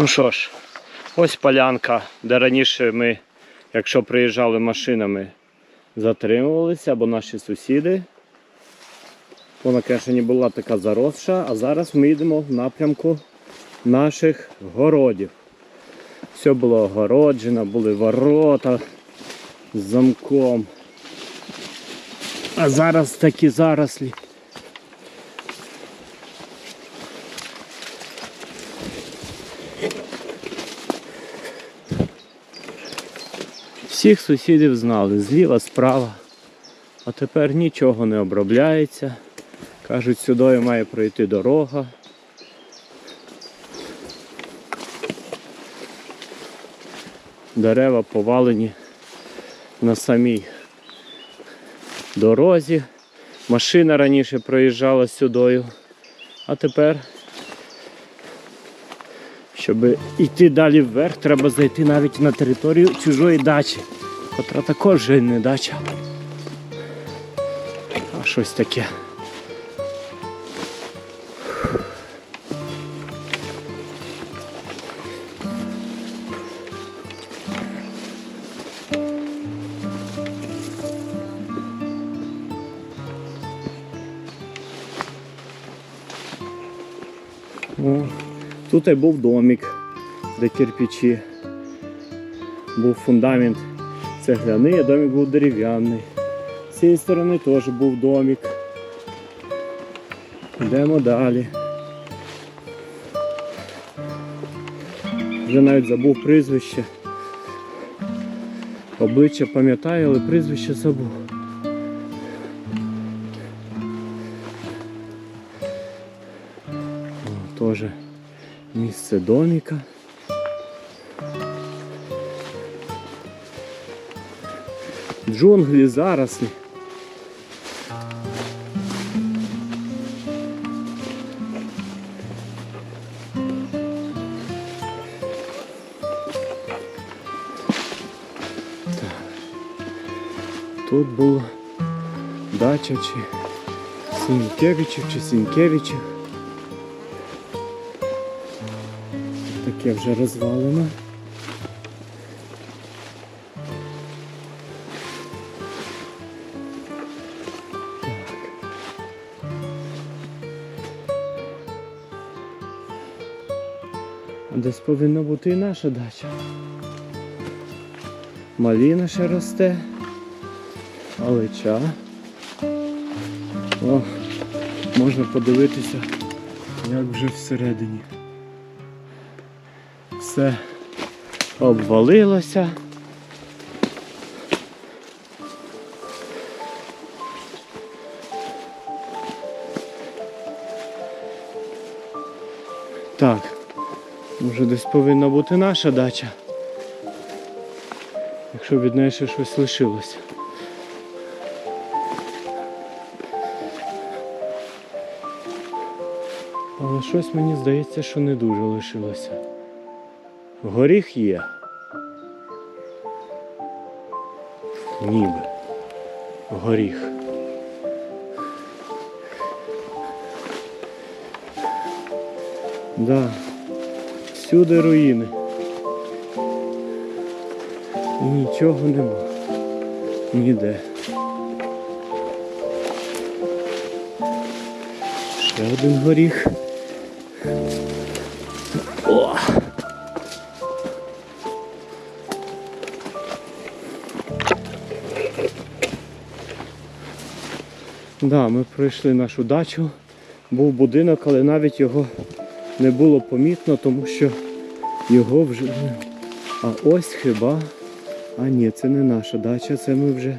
Ну що ж, ось полянка, де раніше ми, якщо приїжджали машинами, затримувалися, або наші сусіди. Вона, звісно, не була така заросша, а зараз ми йдемо в напрямку наших городів. Все було огороджено, були ворота з замком. А зараз такі зарослі. Всіх сусідів знали, зліва, справа. А тепер нічого не обробляється. Кажуть, сюди має пройти дорога. Дерева повалені на самій дорозі. Машина раніше проїжджала сюдою. А тепер, щоб йти далі вверх, треба зайти навіть на територію чужої дачі, котра також не дача. А щось таке. О, тут був домик, де кирпичі. Був фундамент цегляний, а домик був дерев'яний. З цієї сторони теж був домик. Йдемо далі. Вже навіть забув прізвище. Обличчя пам'ятаю, але прізвище забув. Теж місце домика. Джунглі зарослі. Тут була дача чи Сінкевичів чи Сінкевичів. Таке вже розвалено. Десь повинна бути і наша дача. Маліна ще росте. Алеча. О, можна подивитися, як вже всередині. Все обвалилося. Так, може десь повинна бути наша дача. Якщо від неї ще щось лишилося. Але щось мені здається, що не дуже лишилося. Горіх є. Ніби. Горіх. Да. Всюди руїни. Нічого нема. Ніде. Ще один горіх. Да, ми пройшли нашу дачу. Був будинок, але навіть його не було помітно, тому що його вже. А ось хіба. А ні, це не наша дача, це ми вже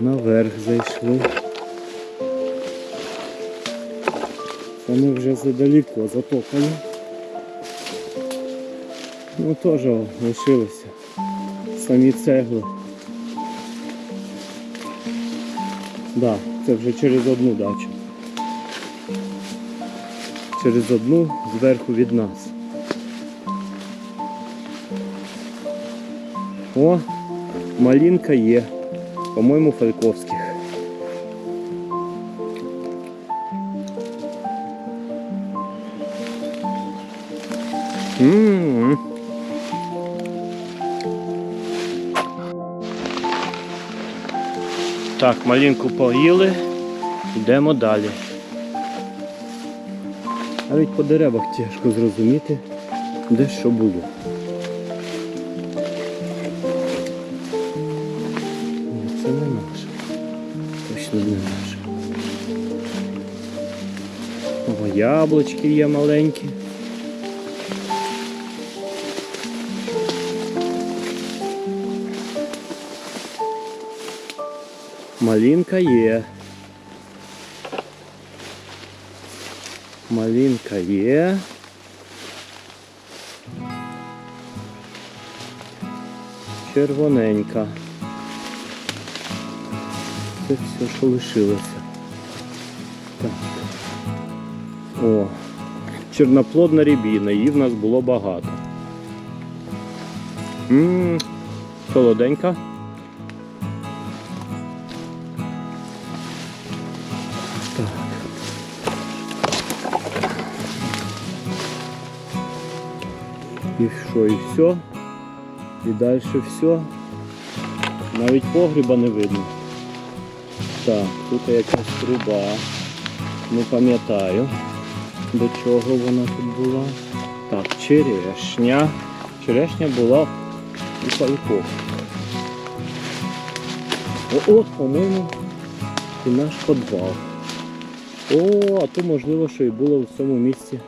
наверх зайшли. Це ми вже задалеко затопали. Ну теж о, лишилося. Самі цегли. Да, це вже через одну дачу. Через одну зверху від нас. О, малинка є. По-моєму, Фальковських. Ммм. Так, малинку поїли, йдемо далі. Навіть по деревах тяжко зрозуміти, де що було. Ні, це не наше. Точно не наше. О, яблучки є маленькі. Малинка є. Малинка є. Червоненька. Це все, що лишилося. Так. О, чорноплодна рябіна, її в нас було багато. Ммм, солоденька. І що, і все? І далі все. Навіть погріба не видно. Так, тут якась труба. Не пам'ятаю, до чого вона тут була. Так, черешня. Черешня була у палько. О, от, по-моєму, і наш підвал. О, а то можливо, що і було в цьому місці.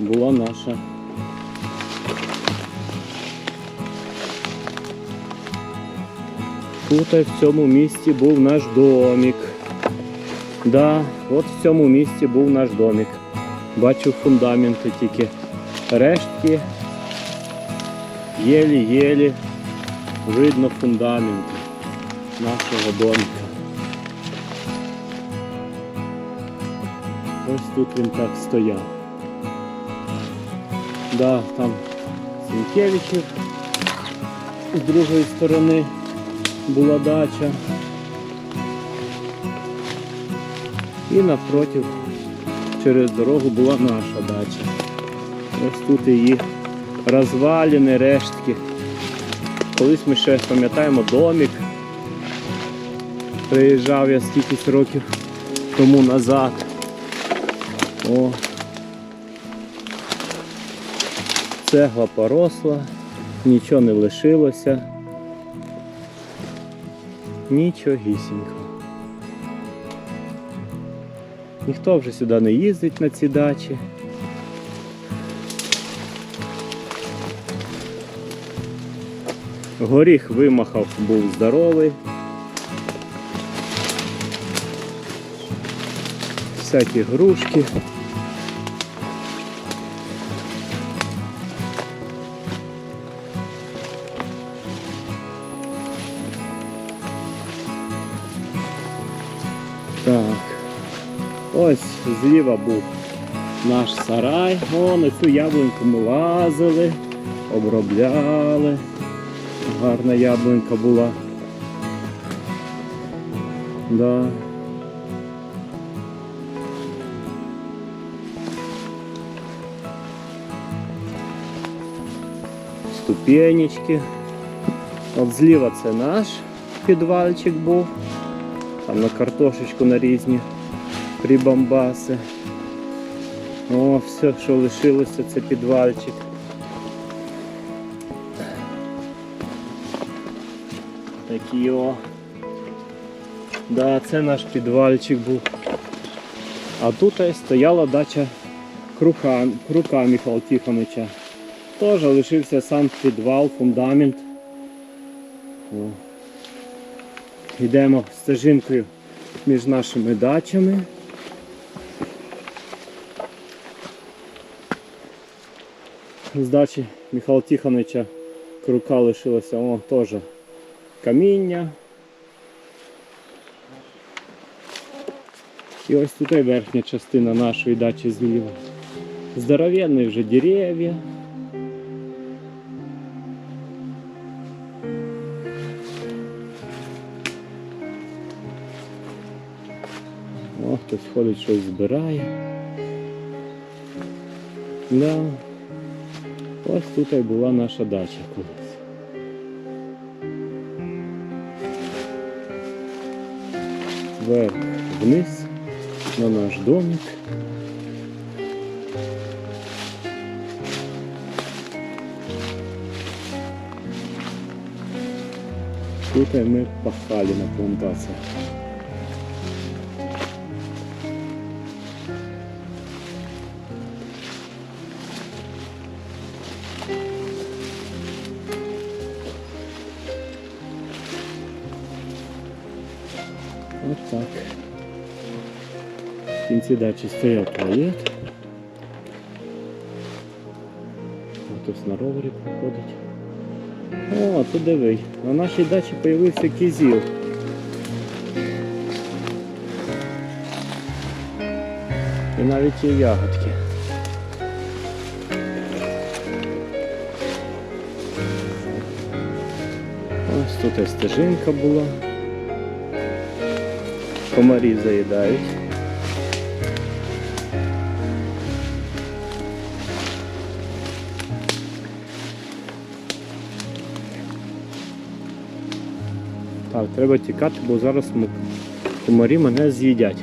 Була наша. Тут в цьому місці був наш домик. Да, от в цьому місці був наш домик. Бачу фундаменти тільки рештки. Єлі-єлі видно фундаменти нашого домика. Ось тут він так стояв. Да, там Сінкевичів з другої сторони була дача. І напротив через дорогу була наша дача. Ось тут її розвалини, рештки. Колись ми ще пам'ятаємо домик. Приїжджав я скількись років тому назад. О. Цегла поросла, нічого не лишилося. Нічогісінько. Ніхто вже сюди не їздить на ці дачі. Горіх вимахав, був здоровий. Всякі грушки. Зліва був наш сарай. О, цю яблуньку ми лазили, обробляли. Гарна яблунька була. Да. Ступенечки. От зліва це наш підвальчик був. Там на картошечку на різні прибамбаси. О, все, що лишилося, це підвальчик. Такі о. Да, це наш підвальчик був. А тут стояла дача Крука, Крука Михайла Тихоновича. Теж лишився сам підвал, фундамент. О. Йдемо стежинкою між нашими дачами. З дачі Михайла Тихоновича Крука лишилося о, теж каміння. І ось тут і верхня частина нашої дачі зліва. Здоровенні вже дерев'я. О, хтось ходить, щось збирає. Да. Ось тут і була наша дача колись. Вверх вниз на наш домик. Тут ми пахали на плантаціях. Так. В кінці дачі стояв туалет. Хтось на ровері проходить. О, тут диви. На нашій дачі з'явився кізіл. І навіть є ягодки. Ось тут і стежинка була. Комарі заїдають. Так, треба тікати, бо зараз комарі мене з'їдять.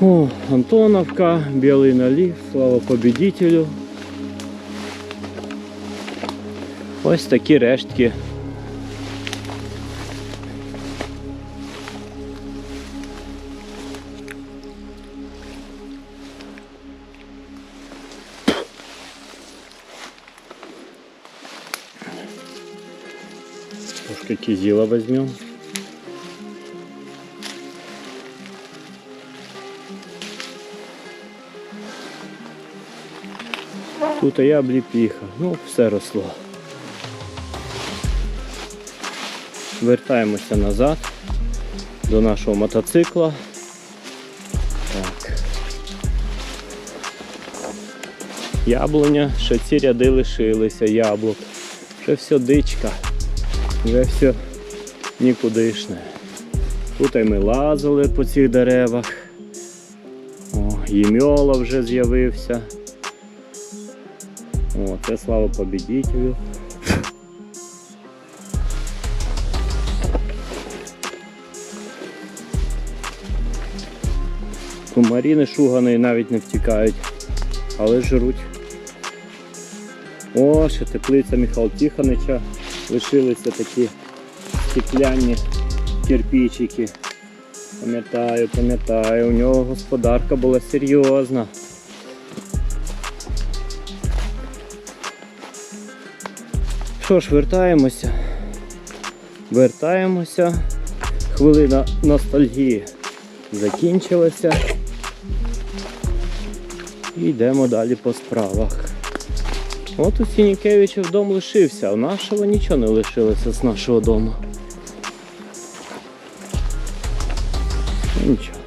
О, Антоновка, білий налів, слава побідітелю. Ось такі рештки. Кизила возьмем. Тут і обліпіха, ну все росло. Вертаємося назад до нашого мотоцикла. Так. Яблуня, ще ці ряди лишилися, яблук. Ще все дичка. Вже все нікудишне. Тут і ми лазили по цих деревах. О, Ємьола вже з'явився. О, це слава побідітелю. Комаріни шуганої навіть не втікають, але жруть. О, ще теплиця Михайла Тихонича. Лишилися такі стекляні кирпичики. Пам'ятаю, пам'ятаю, у нього господарка була серйозна. Що ж, вертаємося. Вертаємося. Хвилина ностальгії закінчилася. І йдемо далі по справах. От у Сінікевича вдома лишився, а у нашого нічого не лишилося з нашого дому. Нічого.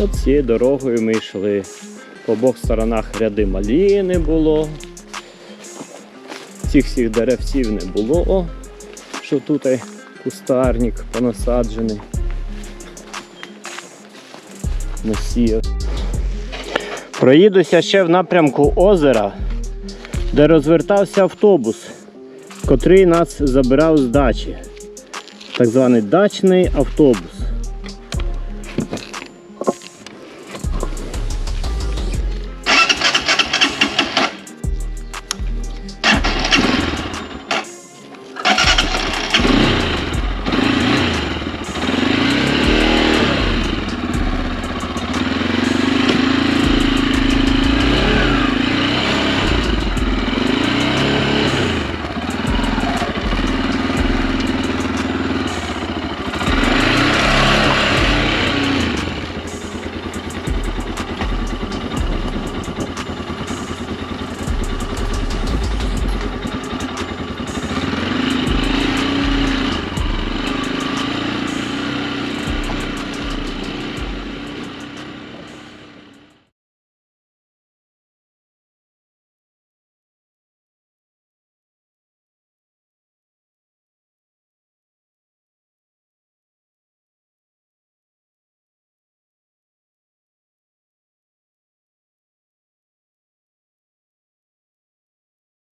От цією дорогою ми йшли. По обох сторонах ряди маліни було. Цих всіх деревців не було, О, що тут кустарник понасаджений. Насіяв. Проїдуся ще в напрямку озера, де розвертався автобус, котрий нас забирав з дачі. Так званий дачний автобус.